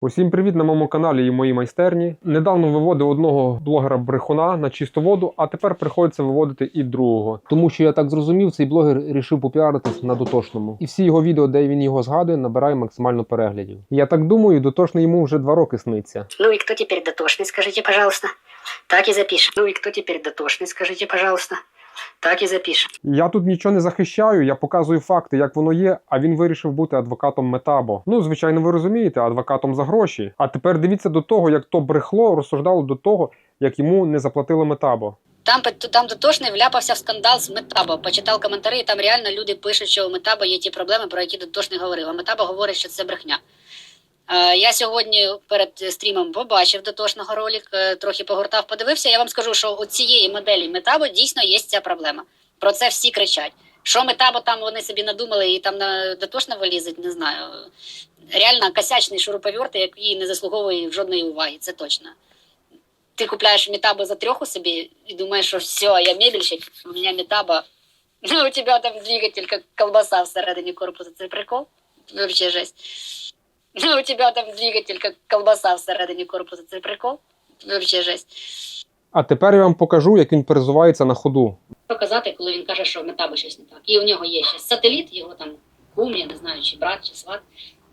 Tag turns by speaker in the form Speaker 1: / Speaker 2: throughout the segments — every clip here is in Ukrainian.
Speaker 1: Усім привіт на моєму каналі і моїй майстерні. Недавно виводив одного блогера брехуна на чисту воду, а тепер приходиться виводити і другого. Тому що я так зрозумів, цей блогер рішив попіаритись на дотошному. І всі його відео, де він його згадує, набирає максимально переглядів. Я так думаю, дотошний йому вже два роки сниться.
Speaker 2: Ну и кто теперь дотошный, скажите, пожалуйста. Так и запишем. Ну и кто теперь дотошный, скажите, пожалуйста. Так и запишем.
Speaker 1: Я тут нічого не захищаю, я показую факти, як воно є. А він вирішив бути адвокатом Метабо. Ну, звичайно, ви розумієте, адвокатом за гроші. А тепер дивіться до того, як то брехло розсуждало до того, як йому не заплатили Метабо.
Speaker 2: Там, там дотошний вляпався в скандал з Метабо. Почитав коментарі, і там реально люди пишуть, що у Метабо є ті проблеми, про які дотошний говорив. А Метабо говорить, що це брехня. Е, Я сьогодні перед стрімом побачив дотошного ролик, трохи погортав, подивився. Я вам скажу, що у цієї моделі Метабо дійсно є ця проблема. Про це всі кричать. Що Метабо там вони собі надумали і там на дотошно вилізуть, не знаю. Реально косячний шуруповерт, який не заслуговує жодної уваги, це точно. Ти купляєш метабо за трьоху собі і думаєш, що все, я мебельщик, у мене метабо. Ну, у тебе там двигатель, як колбаса всередині корпусу. Це прикол? Вообще жесть. Ну, у тебе там двигатель, як колбаса всередині корпусу. Це прикол? Вообще жесть.
Speaker 1: А тепер я вам покажу, як він перезувається на ходу.
Speaker 2: Показати, коли він каже, що в метабо щось не так. І у нього є ще сателіт, його там кум, я не знаю, чи брат, чи сват,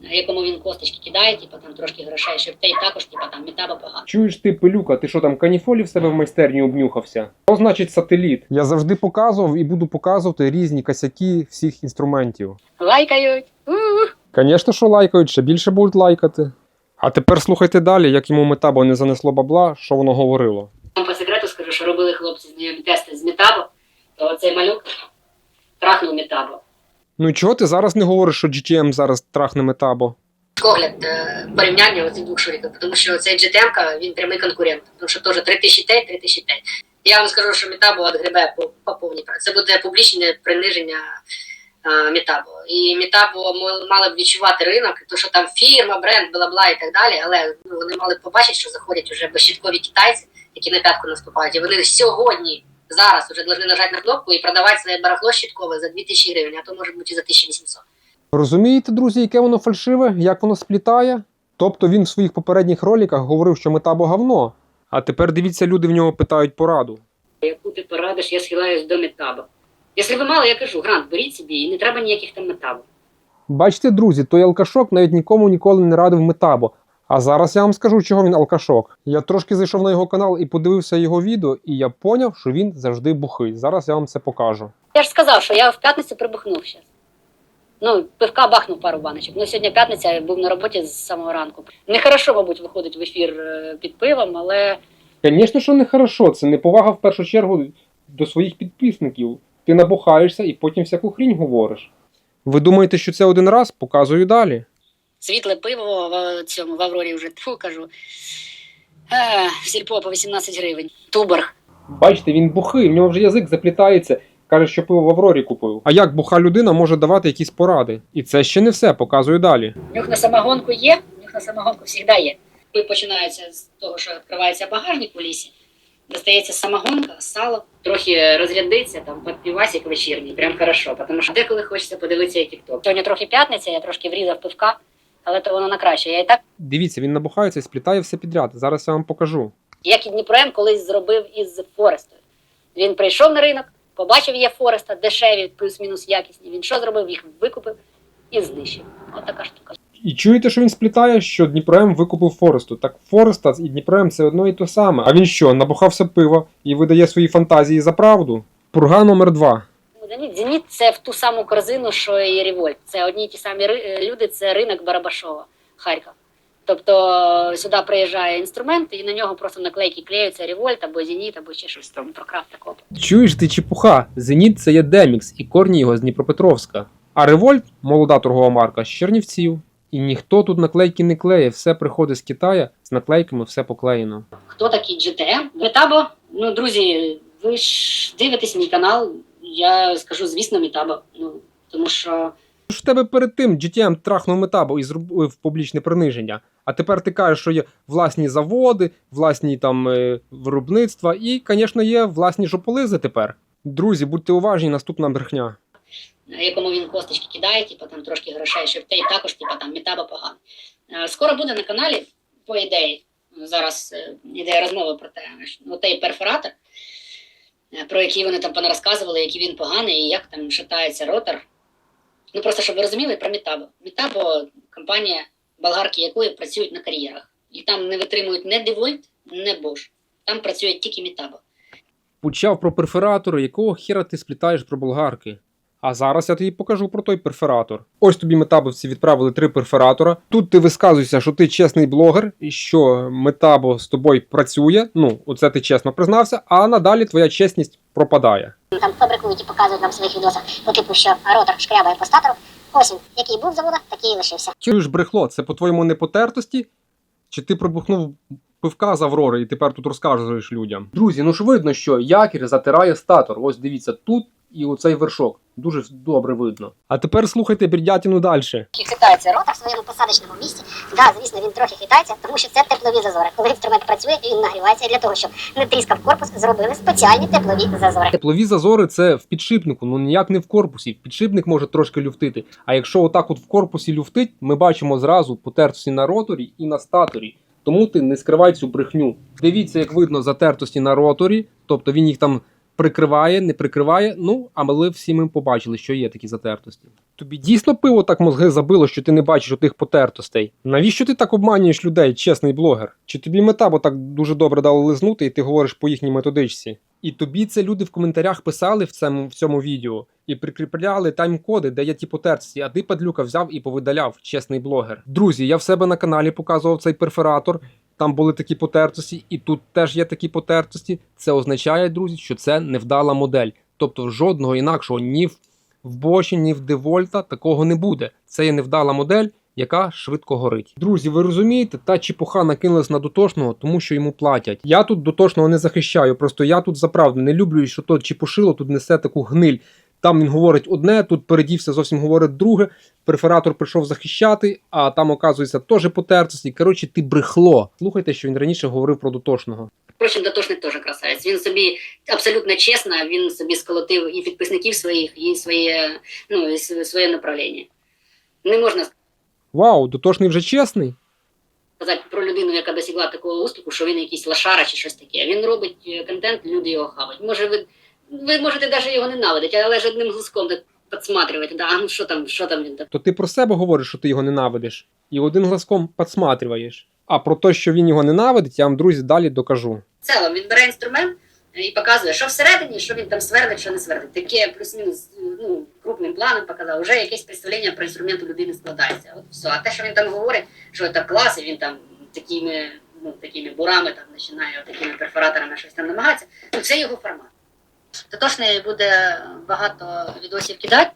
Speaker 2: якому він косточки кидає, типу там трошки грошей, щоб той також, типу там метабо погано.
Speaker 1: Чуєш ти, пилюка, ти що там каніфолі в себе в майстерні обнюхався? Що значить сателіт? Я завжди показував і буду показувати різні косяки всіх інструментів.
Speaker 2: Лайкають. У-у.
Speaker 1: Звісно, що лайкають, ще більше будуть лайкати. А тепер слухайте далі, як йому метабо не занесло бабла, що воно говорило.
Speaker 2: Вам по секрету скажу, що робили хлопці з знайомі тести з метабо, то цей малюк трахнув метабо.
Speaker 1: Ну і чого ти зараз не говориш, що GTM зараз трахне метабо?
Speaker 2: Погляд е, порівняння цих двох шуриків, тому що цей GTM він прямий конкурент, тому що теж 3000 тей, 3000 тей. Я вам скажу, що метабо відгребе по, по повній. Це буде публічне приниження е, метабо. І метабо м- мали б відчувати ринок, то що там фірма, бренд, бла-бла і так далі, але ну, вони мали б побачити, що заходять вже безщиткові китайці, які на п'ятку наступають. І вони сьогодні, зараз вже повинні нажати на кнопку і продавати своє барахло щиткове за 2000 гривень, а то може бути і за 1800.
Speaker 1: Розумієте, друзі, яке воно фальшиве, як воно сплітає? Тобто він в своїх попередніх роликах говорив, що метабо говно. А тепер дивіться, люди в нього питають пораду.
Speaker 2: яку ти порадиш, я схиляюсь до метаба. Якщо ви мало, я кажу, грант, беріть собі, і не треба ніяких там метабів.
Speaker 1: Бачите, друзі, той алкашок навіть нікому ніколи не радив метабо. А зараз я вам скажу, чого він алкашок. Я трошки зайшов на його канал і подивився його відео, і я поняв, що він завжди бухий. Зараз я вам це покажу.
Speaker 2: Я ж сказав, що я в п'ятницю прибухнув зараз. Ну, пивка бахнув пару баночок. Ну, сьогодні п'ятниця, я був на роботі з самого ранку. Нехорошо, мабуть, виходить в ефір е, під пивом, але
Speaker 1: Звісно, що не хорошо, це неповага в першу чергу до своїх підписників. Ти набухаєшся і потім всяку хрінь говориш. Ви думаєте, що це один раз? Показую далі.
Speaker 2: світле пиво в цьому в Аврорі вже тьфу, кажу. Е, в сільпо по 18 гривень. Туборг.
Speaker 1: Бачите, він бухий, в нього вже язик заплітається. Каже, що пиво в Аврорі купив. А як буха людина може давати якісь поради? І це ще не все, показую далі.
Speaker 2: Нюх на самогонку є, нюх на самогонку завжди є. І починається з того, що відкривається багажник у лісі, достається самогонка, сало, трохи розрядиться, там підпівасик вечірній, прям хорошо, тому що деколи хочеться подивитися і тік-ток. Сьогодні трохи п'ятниця, я трошки врізав пивка, але то воно на краще. Я і так,
Speaker 1: Дивіться, він набухається і сплітає все підряд. Зараз я вам покажу.
Speaker 2: як і Дніпром колись зробив із Форестою. Він прийшов на ринок, побачив є Фореста, дешеві, плюс-мінус якісні. Він що зробив? Їх викупив і знищив. От така штука.
Speaker 1: І чуєте, що він сплітає, що Дніпром викупив Форесту. Так Фореста і Дніпром це одно і те саме. А він що, набухався пива і видає свої фантазії за правду? Пурга номер 2
Speaker 2: Зеніт, Зеніт це в ту саму корзину, що і Револьт. Це одні й ті самі е, люди, це ринок Барабашова, Харків. Тобто е, сюди приїжджає інструмент, і на нього просто наклейки клеються Револьт або Зеніт, або ще щось там про крафт такого.
Speaker 1: Чуєш ти чепуха? Зеніт це є Демікс і корні його з Дніпропетровська. А Револьт, молода торгова марка, з Чернівців. І ніхто тут наклейки не клеє, все приходить з Китаю, з наклейками все поклеєно.
Speaker 2: Хто такий GTM? Метабо. Ну, друзі, ви ж дивитесь мій канал. Я скажу, звісно, Метабо. Ну, тому що
Speaker 1: в тебе перед тим GTM трахнув метабо і зробив публічне приниження. А тепер ти кажеш, що є власні заводи, власні там е, виробництва, і, звісно, є власні жополизи тепер. Друзі, будьте уважні, наступна брехня.
Speaker 2: Якому він косточки кидає, типу там трошки грошей, щоб те також, типу там метаба погано. Е, Скоро буде на каналі, по ідеї. Зараз е, іде розмова про те, що той перфоратор, е, про який вони там понарозказували, який він поганий, і як там шатається ротор. Ну просто щоб ви розуміли про Мітабо. Мітабо компанія, болгарки якої працюють на кар'єрах. І там не витримують не Девольт, не Bosch. Там працює тільки Мітабо.
Speaker 1: Почав про перфоратори, якого хіра ти сплітаєш про болгарки. А зараз я тобі покажу про той перфоратор. Ось тобі метабовці відправили три перфоратора. Тут ти висказуєшся, що ти чесний блогер, і що метабо з тобою працює. Ну, оце ти чесно признався, а надалі твоя чесність пропадає.
Speaker 3: там фабрикують і показують нам в своїх відосах, по типу, що ротор шкрябає по статору. Ось який був завода, такий і лишився.
Speaker 1: Чуєш брехло, це по-твоєму не потертості? Чи ти пробухнув пивка з Аврори і тепер тут розказуєш людям? Друзі, ну ж видно, що якір затирає статор. Ось дивіться, тут і оцей вершок. Дуже добре видно. А тепер слухайте бірдятіну далі.
Speaker 3: Хитається ротор в своєму посадочному місці. Да, звісно, він трохи хитається, тому що це теплові зазори. Коли інструмент працює, він нагрівається і для того, щоб не тріскав корпус, зробили спеціальні теплові зазори.
Speaker 1: Теплові зазори це в підшипнику, ну ніяк не в корпусі. Підшипник може трошки люфтити. А якщо отак от в корпусі люфтить, ми бачимо зразу потертості на роторі і на статорі. Тому ти не скривай цю брехню. Дивіться, як видно затертості на роторі, тобто він їх там прикриває, не прикриває. Ну, а ми всі ми побачили, що є такі затертості. Тобі дійсно пиво так мозги забило, що ти не бачиш отих потертостей. Навіщо ти так обманюєш людей, чесний блогер? Чи тобі мета, бо так дуже добре дали лизнути, і ти говориш по їхній методичці? І тобі це люди в коментарях писали в цьому, в цьому відео і прикріпляли тайм-коди, де є ті потертості, а ти, падлюка, взяв і повидаляв, чесний блогер. Друзі, я в себе на каналі показував цей перфоратор. Там були такі потертості, і тут теж є такі потертості. Це означає, друзі, що це невдала модель. Тобто жодного інакшого ні в, Боші, ні в Девольта такого не буде. Це є невдала модель, яка швидко горить. Друзі, ви розумієте, та чепуха накинулась на дотошного, тому що йому платять. Я тут дотошного не захищаю, просто я тут за правду не люблю, що то чепушило тут несе таку гниль. Там він говорить одне, тут передівся зовсім говорить друге. Перфоратор прийшов захищати, а там, оказується, теж потертості. Коротше, ти брехло. Слухайте, що він раніше говорив про дотошного.
Speaker 2: Впрочем, дотошний теж красавець. Він собі абсолютно чесно, він собі сколотив і підписників своїх, і своє, ну, і своє направлення. Не можна
Speaker 1: Вау, дотошний вже чесний.
Speaker 2: сказати про людину, яка досягла такого успіху, що він якийсь лошара чи щось таке. Він робить е, контент, люди його хавають. Може, ви, ви можете навіть його ненавидити, але ж одним глузком так підсматриваєте, да, а ну що там, що там він там.
Speaker 1: То ти про себе говориш, що ти його ненавидиш, і один глазком підсматриваєш. А про те, що він його ненавидить, я вам, друзі, далі докажу.
Speaker 2: В цілому він бере інструмент і показує, що всередині, що він там сверлить, що не сверлить. Таке плюс-мінус ну, крупним планом показав, вже якесь представлення про інструмент у людини складається. От все. А те, що він там говорить, що це клас, і він там такими, ну, такими бурами там починає, такими перфораторами щось там намагатися, ну це його формат. Тотошний буде багато відосів кидати.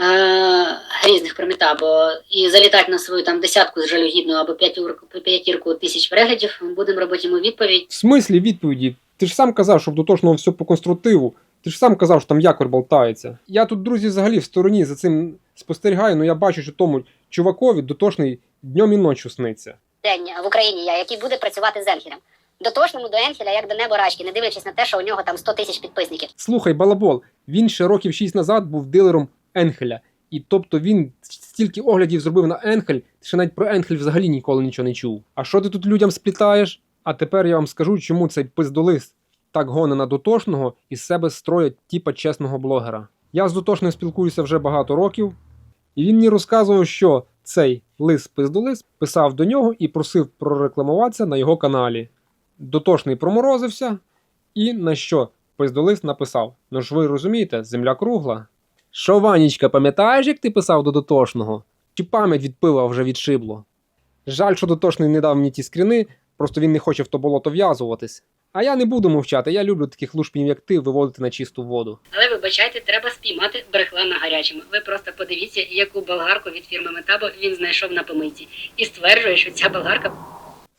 Speaker 2: Е, різних про метабо і залітати на свою там десятку з жалюгідну або п'ятірку, п'ятірку тисяч переглядів, будемо робити йому відповідь.
Speaker 1: В смислі відповіді? Ти ж сам казав, що в дотошного все по конструктиву. Ти ж сам казав, що там якор болтається. Я тут, друзі, взагалі в стороні за цим спостерігаю, але я бачу, що тому чувакові дотошний днем і ночі сниться.
Speaker 3: День в Україні я, який буде працювати з Енхелем. Дотошному до Енхеля, як до неба рачки, не дивлячись на те, що у нього там 100 тисяч підписників.
Speaker 1: Слухай, балабол, він ще років 6 назад був дилером Енхеля. І тобто він стільки оглядів зробив на Енхель, ще навіть про Енхель взагалі ніколи нічого не чув. А що ти тут людям сплітаєш? А тепер я вам скажу, чому цей пиздолис так гоне на дотошного і з себе строїть типа чесного блогера. Я з дотошним спілкуюся вже багато років, і він мені розказував, що цей лис пиздолис писав до нього і просив прорекламуватися на його каналі. Дотошний проморозився, і на що пиздолис написав: Ну ж ви розумієте, земля кругла. Що, Ванічка, пам'ятаєш, як ти писав до дотошного? Чи пам'ять від пива вже відшибло? Жаль, що дотошний не дав мені ті скріни, просто він не хоче в то болото в'язуватись. А я не буду мовчати, я люблю таких лушпінів, як ти, виводити на чисту воду.
Speaker 2: Але вибачайте, треба спіймати брехла на гарячому. Ви просто подивіться, яку болгарку від фірми Метабо він знайшов на помийці. І стверджує, що ця болгарка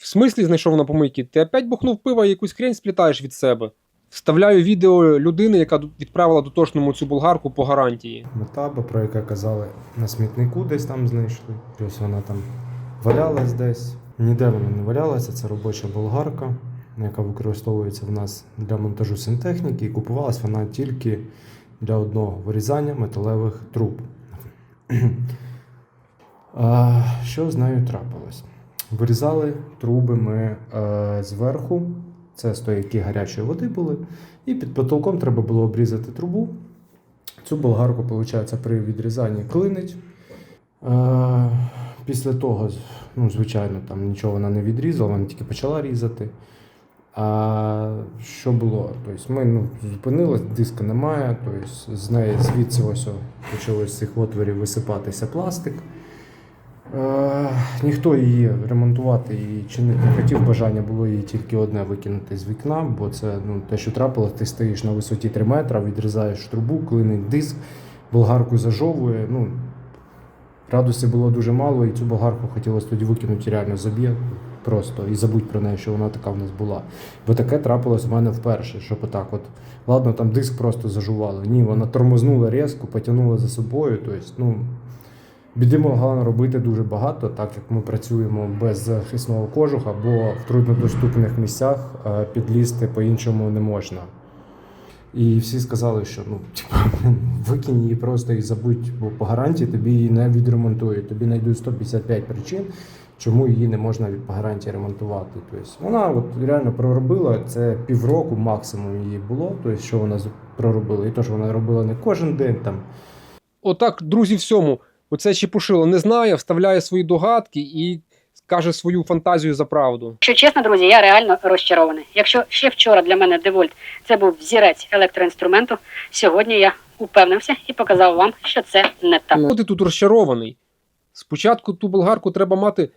Speaker 1: В смислі знайшов на помийки? Ти опять бухнув пива і якусь хрень сплітаєш від себе. Вставляю відео людини, яка відправила дотошному цю болгарку по гарантії.
Speaker 4: Метаба, про яке казали, на смітнику десь там знайшли. Ось вона там валялась десь. Ніде вона не валялася, це робоча болгарка, яка використовується в нас для монтажу сантехніки, і купувалась вона тільки для одного вирізання металевих труб. А, що з нею трапилось? Вирізали труби ми е, зверху, це стояки гарячої води були, і під потолком треба було обрізати трубу. Цю болгарку, виходить, при відрізанні клинить. Е, після того, ну, звичайно, там нічого вона не відрізала, вона тільки почала різати. А що було? Тобто ми ну, зупинились, диска немає, тобто з неї звідси ось о, з цих отворів висипатися пластик. Е, ніхто її ремонтувати і чинити не хотів. Бажання було її тільки одне викинути з вікна, бо це ну, те, що трапилось, ти стоїш на висоті 3 метра, відрізаєш трубу, клинить диск, болгарку зажовує. Ну, радості було дуже мало, і цю болгарку хотілося тоді викинути реально з об'єкту просто і забудь про неї, що вона така в нас була. Бо таке трапилось в мене вперше, щоб отак от. Ладно, там диск просто зажувало. Ні, вона тормознула різко, потягнула за собою. Тобто, ну, біди могла наробити дуже багато, так як ми працюємо без захисного кожуха, бо в труднодоступних місцях е, підлізти по-іншому не можна. І всі сказали, що ну, типу, викинь її просто і забудь, бо по гарантії тобі її не відремонтують. Тобі знайдуть 155 причин, чому її не можна по гарантії ремонтувати. Тобто вона от реально проробила це півроку максимум її було. Тобто, що вона проробила, і то, що вона робила не кожен день там.
Speaker 1: Отак, друзі, всьому. Оце Чепушило не знає, вставляє свої догадки і каже свою фантазію за правду.
Speaker 2: Якщо чесно, друзі, я реально розчарований. Якщо ще вчора для мене Девольт це був взірець електроінструменту, сьогодні я упевнився і показав вам, що це не так.
Speaker 1: Ти тут розчарований? Спочатку ту болгарку треба мати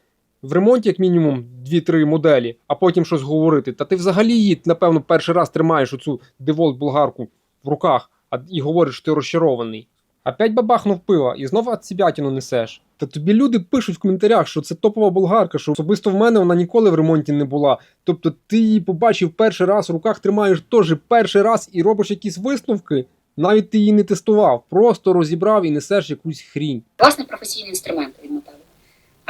Speaker 1: в ремонті, як мінімум, 2-3 моделі, а потім щось говорити. Та ти взагалі її, напевно, перший раз тримаєш оцю деволт болгарку в руках а, і говориш, що ти розчарований. Опять бабахнув пива і знову отсібятину несеш. Та тобі люди пишуть в коментарях, що це топова болгарка, що особисто в мене вона ніколи в ремонті не була. Тобто ти її побачив перший раз, в руках тримаєш теж перший раз і робиш якісь висновки. Навіть ти її не тестував, просто розібрав і несеш якусь хрінь.
Speaker 2: Власний професійний інструмент від металу.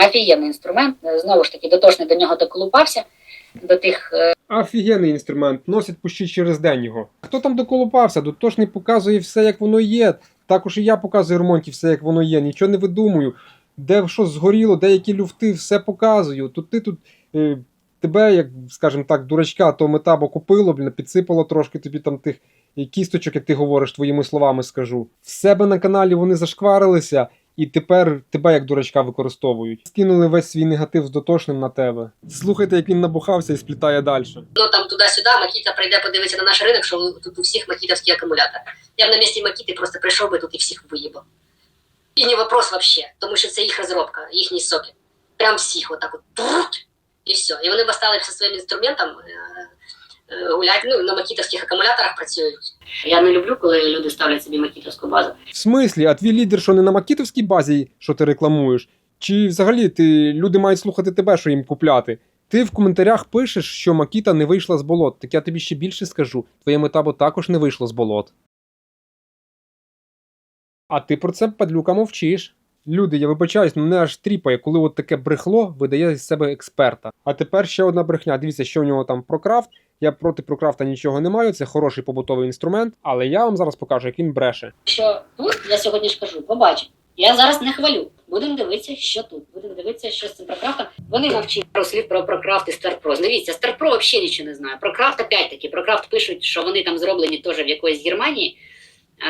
Speaker 2: Офігенний інструмент. Знову ж таки, дотошний до нього доколупався, до тих е,
Speaker 1: Офігенний інструмент, носять почти через день його. Хто там доколупався? Дотошний показує все, як воно є. Також і я показую ремонті все, як воно є. Нічого не видумую. Де що згоріло, деякі люфти, все показую. Тут ти тут е, тебе, як скажімо так, дурачка, то метабо купило, блін, підсипало трошки тобі там тих е, кісточок, як ти говориш, твоїми словами скажу. В себе на каналі вони зашкварилися. І тепер тебе як дурачка використовують. Скинули весь свій негатив з дотошним на тебе. Слухайте, як він набухався і сплітає далі.
Speaker 2: ну там туди-сюди, Макіта прийде подивитися на наш ринок, що тут у всіх макітовські акумулятори. Я б на місці Макіти просто прийшов би тут і всіх виїбав. І не вопрос вообще, тому що це їх розробка, їхні соки. Прям всіх отак от і все. І вони б стали зі своїм інструментом е, ну, на макітовських акумуляторах працюють. Я не люблю, коли люди ставлять собі макітовську базу.
Speaker 1: В смислі, а твій лідер, що не на макітовській базі, що ти рекламуєш? Чи взагалі ти люди мають слухати тебе, що їм купляти? Ти в коментарях пишеш, що Макіта не вийшла з болот. Так я тобі ще більше скажу: твоє метабо також не вийшло з болот. А ти про це падлюка мовчиш. Люди, я вибачаюсь, мене аж тріпає, коли от таке брехло видає з себе експерта. А тепер ще одна брехня. Дивіться, що в нього там про крафт. Я проти прокрафта нічого не маю, це хороший побутовий інструмент, але я вам зараз покажу, як він бреше.
Speaker 2: Що тут я сьогодні ж кажу, побачимо. Я зараз не хвалю. Будемо дивитися, що тут. Будемо дивитися, що з цим прокрафтом. Вони навчили пару слів про прокрафт і StarPro. Дивіться, StarPro взагалі нічого не знає. Прокрафт опять таки. Прокрафт пишуть, що вони там зроблені теж в якоїсь Германії.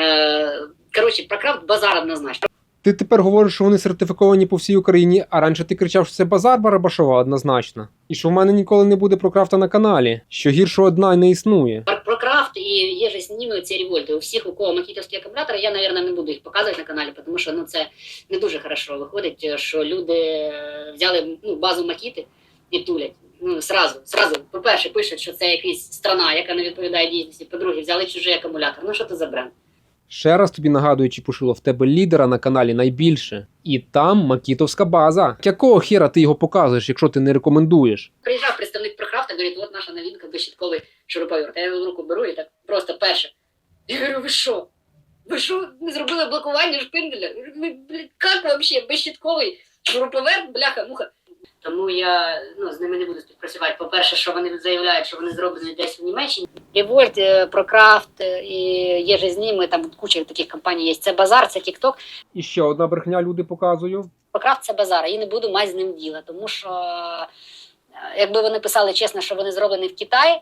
Speaker 2: Е, коротше, прокрафт базар однозначно.
Speaker 1: Ти тепер говориш, що вони сертифіковані по всій Україні, а раніше ти кричав, що це базар Барабашова однозначно. І що в мене ніколи не буде прокрафта на каналі, що гіршого дна й не існує.
Speaker 2: Про, прокрафт і є же з ними ці револьти. У всіх, у кого макітовські акумулятори, я, мабуть, не буду їх показувати на каналі, тому що ну, це не дуже хорошо виходить, що люди взяли ну, базу макіти і тулять. Ну, сразу, сразу, по-перше, пишуть, що це якась страна, яка не відповідає дійсності. По-друге, взяли чужий акумулятор. Ну що це за бренд?
Speaker 1: Ще раз тобі нагадую, Чіпушило, в тебе лідера на каналі найбільше. І там макітовська база. Якого хера ти його показуєш, якщо ти не рекомендуєш?
Speaker 2: Приїжджав представник прокрафта, говорить, от наша новинка безщитковий шуруповерт. Я його в руку беру і так просто перше. Я говорю, ви що? Ви що не зробили блокування шпинделя? Ви, блядь, як вообще безщитковий шуруповерт, бляха, муха. Тому я ну, з ними не буду співпрацювати. По-перше, що вони заявляють, що вони зроблені десь в Німеччині. Револьт, Прокрафт е, і є же з ними, там куча таких компаній є. Це базар, це Тікток.
Speaker 1: І ще одна брехня люди показую.
Speaker 2: Прокрафт це базар, і не буду мати з ним діла. Тому що е, якби вони писали чесно, що вони зроблені в Китаї,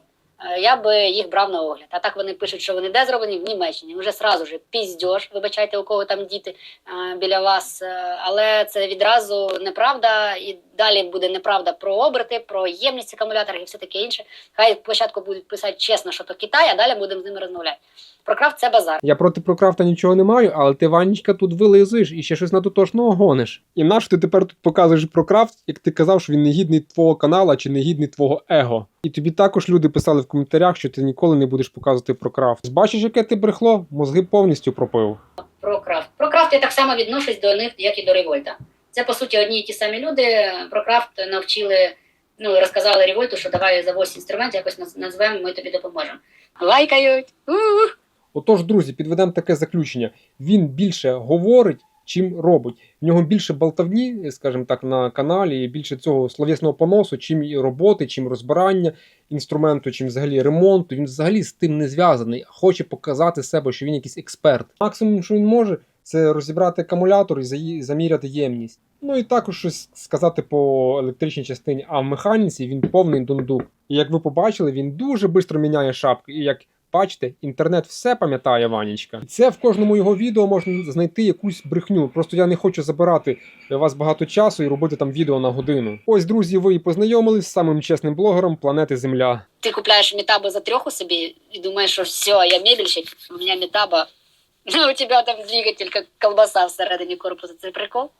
Speaker 2: я би їх брав на огляд. А так вони пишуть, що вони де зроблені в Німеччині. Вже сразу ж піздьош, вибачайте, у кого там діти е, біля вас. Е, Але це відразу неправда, і далі буде неправда про оберти, про ємність акумуляторів і все таке інше. Хай спочатку будуть писати чесно, що то Китай, а далі будемо з ними розмовляти. Прокрафт це базар.
Speaker 1: Я проти Прокрафта нічого не маю, але ти Ванечка тут вилизуєш і ще щось на дотошного гониш. І нащо ти тепер тут показуєш Прокрафт, як ти казав, що він не гідний твого канала чи не гідний твого его. І тобі також люди писали в коментарях, що ти ніколи не будеш показувати Прокрафт. Бачиш, яке ти брехло? Мозги повністю пропив.
Speaker 2: Про крафт. Про крафт я так само відношусь до них, як і до револьта. Це по суті одні і ті самі люди. Про крафт навчили, ну розказали револьту, що давай завозь інструмент, якось назвемо, ми тобі допоможемо. Лайкають. У-у-у.
Speaker 1: Отож, друзі, підведемо таке заключення. Він більше говорить, чим робить. В нього більше болтавні, скажімо так, на каналі, і більше цього словесного поносу, чим і роботи, чим розбирання інструменту, чим взагалі ремонту. Він взагалі з тим не зв'язаний, хоче показати себе, що він якийсь експерт. Максимум, що він може, це розібрати акумулятор і заміряти ємність. Ну і також щось сказати по електричній частині, а в механіці він повний дундук. І як ви побачили, він дуже швидко міняє шапки. І як Бачите, інтернет все пам'ятає Ванічка. І це в кожному його відео можна знайти якусь брехню. Просто я не хочу забирати у вас багато часу і робити там відео на годину. Ось, друзі, ви і познайомились з самим чесним блогером планети Земля.
Speaker 2: Ти купляєш метабу за трьоху собі і думаєш, що все, я мебельщик, у мене метаба. Ну, у тебе там двигатель, як колбаса всередині корпусу. Це прикол?